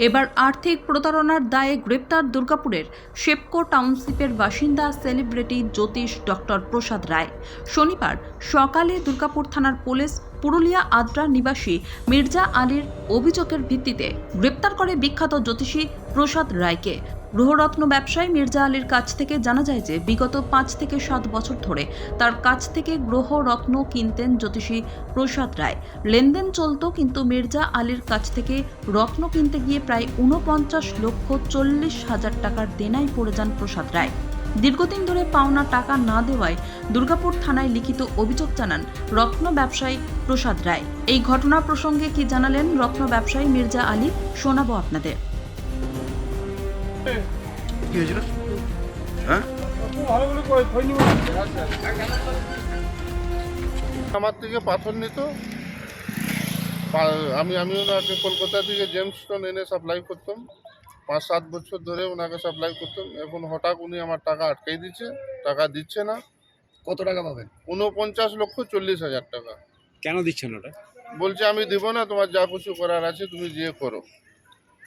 এবার আর্থিক প্রতারণার দায়ে গ্রেপ্তার দুর্গাপুরের শেপকো টাউনশিপের বাসিন্দা সেলিব্রিটি জ্যোতিষ ডক্টর প্রসাদ রায়। শনিবার সকালে দুর্গাপুর থানার পুলিশ পুরুলিয়া আদ্রা নিবাসী মির্জা আলীর অভিযোগের ভিত্তিতে গ্রেপ্তার করে বিখ্যাত জ্যোতিষী প্রসাদ রায়কে গ্রহরত্ন ব্যবসায়ী মির্জা আলীর কাছ থেকে জানা যায় যে বিগত পাঁচ থেকে সাত বছর ধরে তার কাছ থেকে গ্রহরত্ন কিনতেন জ্যোতিষী প্রসাদ রায়। লেনদেন চলত, কিন্তু মির্জা আলীর কাছ থেকে রত্ন কিনতে গিয়ে প্রায় ঊনপঞ্চাশ লক্ষ চল্লিশ হাজার টাকার দেনায় পড়ে যান প্রসাদ রায়। দীর্ঘদিন ধরে পাওনা টাকা না দেওয়ায় দুর্গাপুর থানায় লিখিত অভিযোগ জানান রত্ন ব্যবসায়ী প্রসাদ রায়। এই ঘটনা প্রসঙ্গে কি জানালেন রত্ন ব্যবসায়ী মির্জা আলী? শোনাবো আপনাদের। কি হয়েছিল? হ্যাঁ? আমার থেকে পাথর নিত। আমি আমি ওনাকে কলকাতা থেকে জেমস্টোন এনে সাপ্লাই করতাম। পাঁচ সাত বছর ধরে ওনাকে সাপ্লাই করতাম। এখন হঠাৎ উনি আমার টাকা আটকাই দিচ্ছে টাকা দিচ্ছে না। কত টাকা পাবেন? উনপঞ্চাশ লক্ষ চল্লিশ হাজার টাকা। কেন দিচ্ছেন ওটা? বলছে আমি দিব না তোমার যা কিছু করার আছে তুমি গিয়ে করো।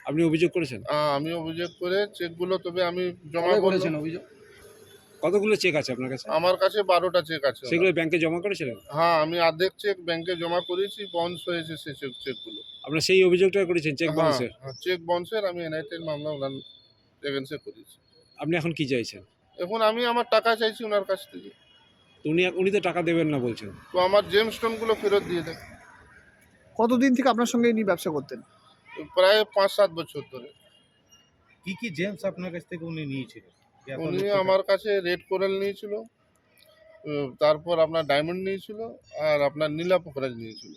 আপনি অভিযোগ করেছেন? আমি অভিযোগ করে চেকগুলো তবে আমি জমা করেছেন অভিযোগ? কতগুলো চেক আছে আপনার কাছে? আমার কাছে বারোটা চেক আছে সেগুলো ব্যাংকে জমা করেছিলেন? হ্যাঁ আমি অর্ধেক চেক ব্যাংকে জমা করেছি বন্স হয়েছে সে চেক চেকগুলো। আপনার সেই অভিযোগটা করেছেন চেক বন্সের? হ্যাঁ, চেক বাউন্সের আমি এনআইটির মামলা ওনার এগেন্সে করেছি। আপনি এখন কি চাইছেন? এখন আমি আমার টাকা চাইছি ওনার কাছ থেকে। উনি উনি তো টাকা দেবেন না বলছেন। তো আমার জেম স্টোনগুলো ফেরত দিয়ে দেয় কতদিন থেকে আপনার সঙ্গে ইনি ব্যবসা করতেন? প্রায় পাঁচ সাত বছর ধরে। কি কি জেমস আপনার কাছ থেকে উনি নিয়েছিলেন? উনি আমার কাছে রেড কোরাল নিয়েছিল তারপর আপনার ডায়মন্ড নিয়েছিল আর আপনার নীলা পোখরাজ নিয়েছিল।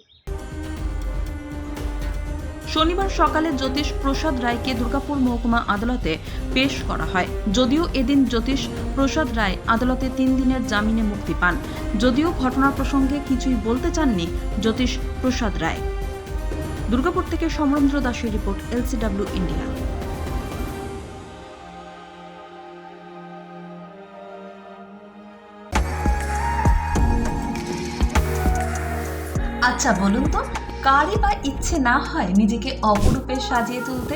শনিবার সকালে জ্যোতিষ প্রসাদ রায়কে দুর্গাপুর মহকুমা আদালতে পেশ করা হয়। যদিও এদিন জ্যোতিষ প্রসাদ রায় আদালতে তিন দিনের জামিনে মুক্তি পান। যদিও ঘটনা প্রসঙ্গে কিছুই বলতে চাননি জ্যোতিষ প্রসাদ রায়। দুর্গাপুর থেকে সমরেন্দ্র দাসের রিপোর্ট, এলসিডব্লিউ ইন্ডিয়া। আচ্ছা বলুন তো, কারই বা ইচ্ছে না হয় নিজেকে অপরূপে সাজিয়ে তুলতে?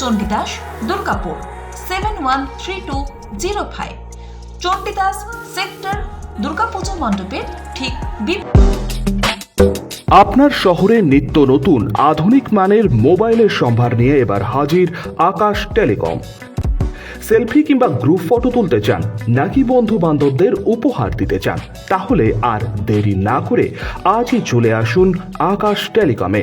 Chandidas Durgapur seven one three two zero five Chandidas sector, Durga Puja মণ্ডপের ঠিক আপনার শহরে নিত্য নতুন, আধুনিক মানের মোবাইলের সম্ভার নিয়ে এবার হাজির আকাশ টেলিকম। সেলফি কিংবা গ্রুপ ফটো তুলতে চান, নাকি বন্ধু বান্ধবদের উপহার দিতে চান, তাহলে আর দেরি না করে আজই চলে আসুন আকাশ টেলিকমে।